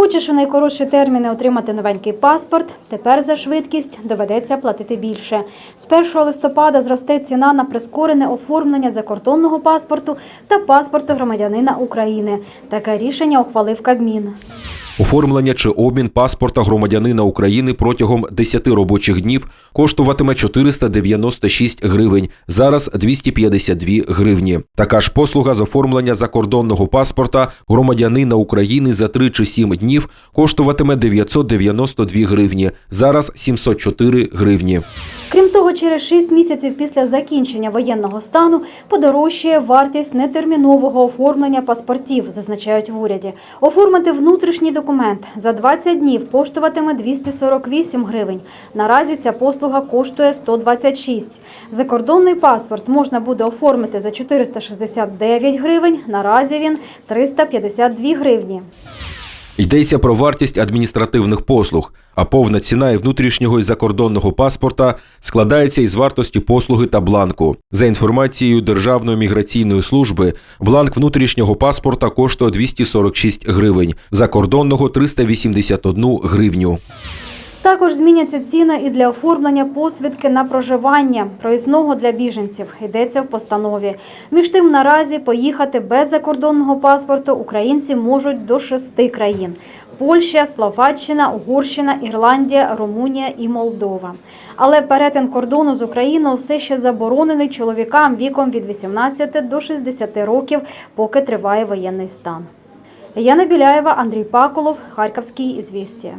Хочеш у найкоротші терміни отримати новенький паспорт, тепер за швидкість доведеться платити більше. З 1 листопада зросте ціна на прискорене оформлення закордонного паспорту та паспорту громадянина України. Таке рішення ухвалив Кабмін. Оформлення чи обмін паспорта громадянина України протягом 10 робочих днів коштуватиме 496 гривень, зараз 252 гривні. Така ж послуга з оформлення закордонного паспорта громадянина України за 3 чи 7 днів коштуватиме 992 гривні, зараз 704 гривні. Крім того, через 6 місяців після закінчення воєнного стану подорожчає вартість нетермінового оформлення паспортів, зазначають в уряді. Оформити внутрішній документ за 20 днів коштуватиме 248 гривень. Наразі ця послуга коштує 126. Закордонний паспорт можна буде оформити за 469 гривень. Наразі він 352 гривні. Йдеться про вартість адміністративних послуг, а повна ціна і внутрішнього і закордонного паспорта складається із вартості послуги та бланку. За інформацією Державної міграційної служби, бланк внутрішнього паспорта коштує 246 гривень, закордонного 381 гривню. Також зміняться ціни і для оформлення посвідки на проживання проїзного для біженців. Йдеться в постанові. Між тим, наразі поїхати без закордонного паспорту українці можуть до шести країн: Польща, Словаччина, Угорщина, Ірландія, Румунія і Молдова. Але перетин кордону з Україною все ще заборонений чоловікам віком від 18 до 60 років, поки триває воєнний стан. Яна Біляєва, Андрій Паколов, Харківський ізвістія.